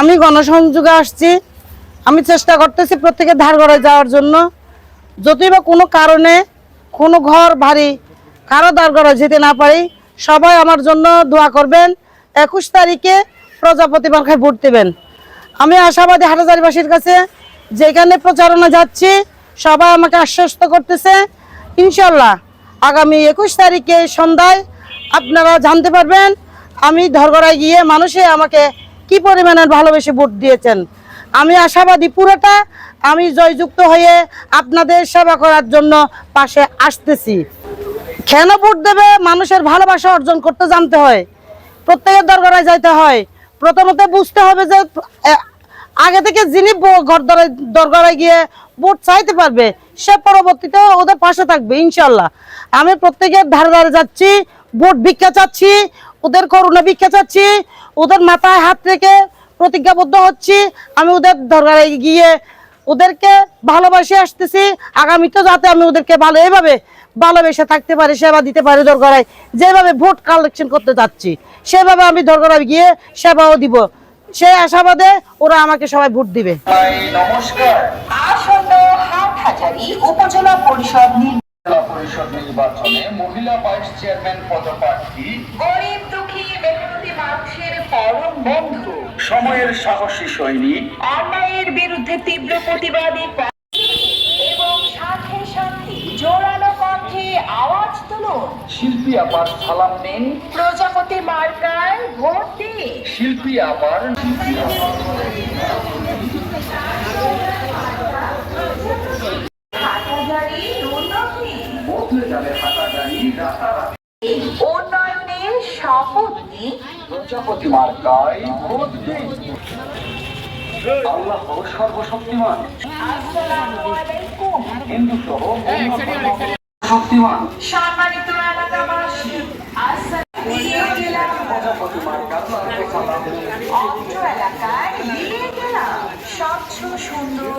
আমি গণসংযোগে আসছি। আমি চেষ্টা করতেছি প্রত্যেকের ধার যাওয়ার জন্য। যদি বা কোনো কারণে কোনো ঘর, বাড়ি কারও ধার যেতে না পারি, সবাই আমার জন্য দোয়া করবেন। একুশ তারিখে প্রজাপতি মার্কায় ভোট দেবেন। আমি আশাবাদী হাটাজারিবাসীর কাছে যেখানে প্রচারণা যাচ্ছি, সবাই আমাকে আশ্বস্ত করতেছে। ইনশাল্লাহ আগামী একুশ তারিখে সন্ধ্যায় আপনারা জানতে পারবেন, আমি ধরগড়ায় গিয়ে মানুষে আমাকে কি পরিমাণের ভালোবেসে ভোট দিয়েছেন। আমি আশাবাদী পুরোটা, আমি জয়যুক্ত হয়ে আপনাদের সেবা করার জন্য পাশে আসতেছি। কেন ভোট দেবে? মানুষের ভালোবাসা অর্জন করতে জানতে হয়। প্রত্যেকের দরগড়ায় যাইতে হয়। প্রথমত বুঝতে হবে যে আগে থেকে যিনি ঘর দরে- দরগড়ায় গিয়ে ভোট চাইতে পারবে, সে পরবর্তীতে ওদের পাশে থাকবে ইনশাল্লাহ আমি প্রত্যেকের ধারে ধারে যাচ্ছি ভোট ভিক্ষা চাচ্ছি ওদের করুণা ভিক্ষা চাচ্ছি ওদের মাথায় হাত রেখে প্রতিজ্ঞাবদ্ধ হচ্ছি আমি ওদের গিয়ে ওদেরকে ভালোবাসে আসতেছি আগামীতে যাতে আমি ওদেরকে ভালো এইভাবে ভালোবেসে থাকতে পারি সেবা দিতে পারি দরগারায় যেভাবে ভোট কালেকশন করতে যাচ্ছি সেভাবে আমি দরগারায় গিয়ে সেবাও দিব। সেই আশাবাদে ওরা আমাকে সবাই ভোট দিবে। নমস্কার। আসন্ন হাটহাজারী উপজেলা পরিষদ পরিষদ নির্বাচনে মহিলা ভাইস চেয়ারম্যান পদপ্রার্থী। গরিব দুঃখী মেহনতি মানুষের পরম বন্ধু। সময়ের সাহসী সৈনিক। অন্যায়ের বিরুদ্ধে তীব্র প্রতিবাদী প্রা- এবং সাথে সাথে জোরালো কণ্ঠে আওয়াজ তুলুন। শিল্পী আপার সালাম নিন। প্রজাপতি মার্কায় ভোট দিন। শিল্পী আপার হাটহাজারী রাতারাতি উন্নয়নের শপথ নিন প্রজাপতি মার্কায় ভোট দিন আল্লাহ সর্বশক্তিমান। হিন্দু সহ শক্তিমান সম্মানিত এলাকাবাসী প্রজাপতি অত্র এলাকায় সুন্দর